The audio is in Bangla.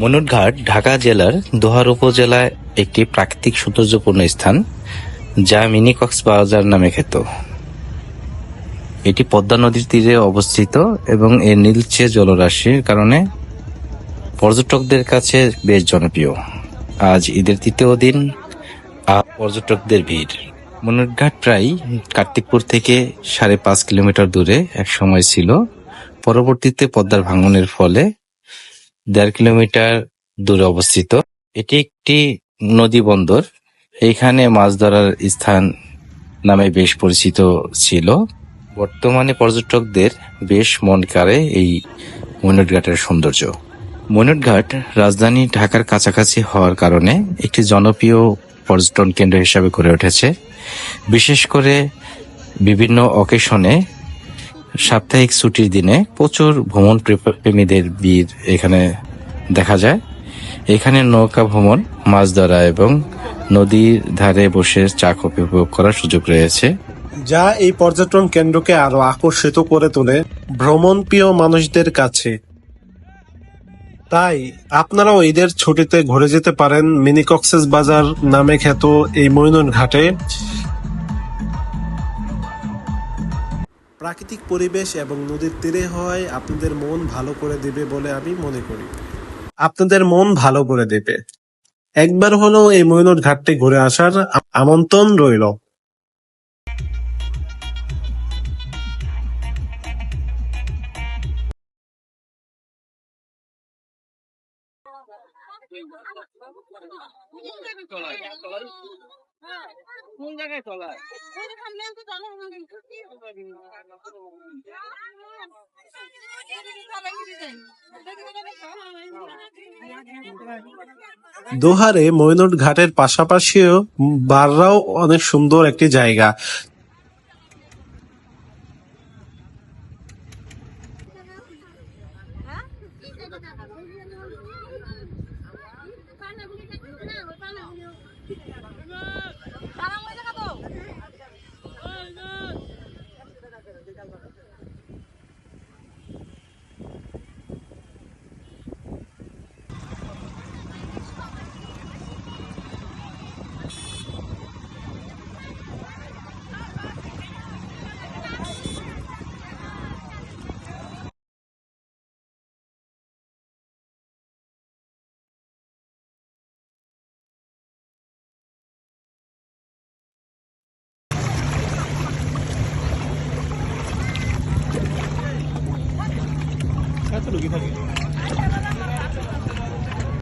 মনুরঘাট ঢাকা জেলার দোহার উপজেলায় একটি প্রাকৃতিক সৌন্দর্যপূর্ণ স্থান, যা মিনি কক্সবাজার নামে খ্যাত। এটি পদ্মা নদীর তীরে অবস্থিত এবং এর নীলচে জলরাশির কারণে পর্যটকদের কাছে বেশ জনপ্রিয়। আজ ঈদের তৃতীয় দিন পর্যটকদের ভিড়। মনুরঘাট প্রায় কার্তিকপুর থেকে সাড়ে পাঁচ কিলোমিটার দূরে এক সময় ছিল। পরবর্তীতে পদ্মার ভাঙনের ফলে দেড় কিলোমিটার দূরে অবস্থিত। এটি একটি নদী বন্দর। এইখানে মাছ ধরার স্থান নামে বেশ পরিচিত ছিল। বর্তমানে পর্যটকদের বেশ মন কাড়ে এই ময়ূরঘাটের সৌন্দর্য। ময়ূরঘাট রাজধানী ঢাকার কাছাকাছি হওয়ার কারণে একটি জনপ্রিয় পর্যটন কেন্দ্র হিসাবে গড়ে উঠেছে। বিশেষ করে বিভিন্ন অকেশনে সাপ্তাহিক ছুটির দিনে প্রচুর ভ্রমণ প্রে- প্রেমীদের ভিড় এখানে দেখা যায়। এখানে নৌকা ভ্রমণ, মাছ ধরা এবং নদীর ধারে বসে চা, কফি উপভোগ করার সুযোগ রয়েছে। যা এই পর্যটন কেন্দ্রকে আরও আকর্ষিত করে তোলে ভ্রমণ প্রিয় মানুষদের কাছে। তাই আপনারাও ঈদের ছুটিতে ঘুরে যেতে পারেন মিনি কক্সেস বাজার নামে খ্যাত এই মৈনন ঘাটে প্রাকৃতিক পরিবেশ এবং নদীর তীরে হয়, আপনাদের মন ভালো করে দেবে বলে আমি মনে করি। আপনাদের মন ভালো করে দেবে। একবার হলেও এই মৈনট ঘাটটি ঘুরে আসার আমন্ত্রণ রইল। কোন জায়গায় দোহারে মৈনট ঘাটের পাশাপাশিও বাররাও অনেক সুন্দর একটি জায়গা। 这个给他给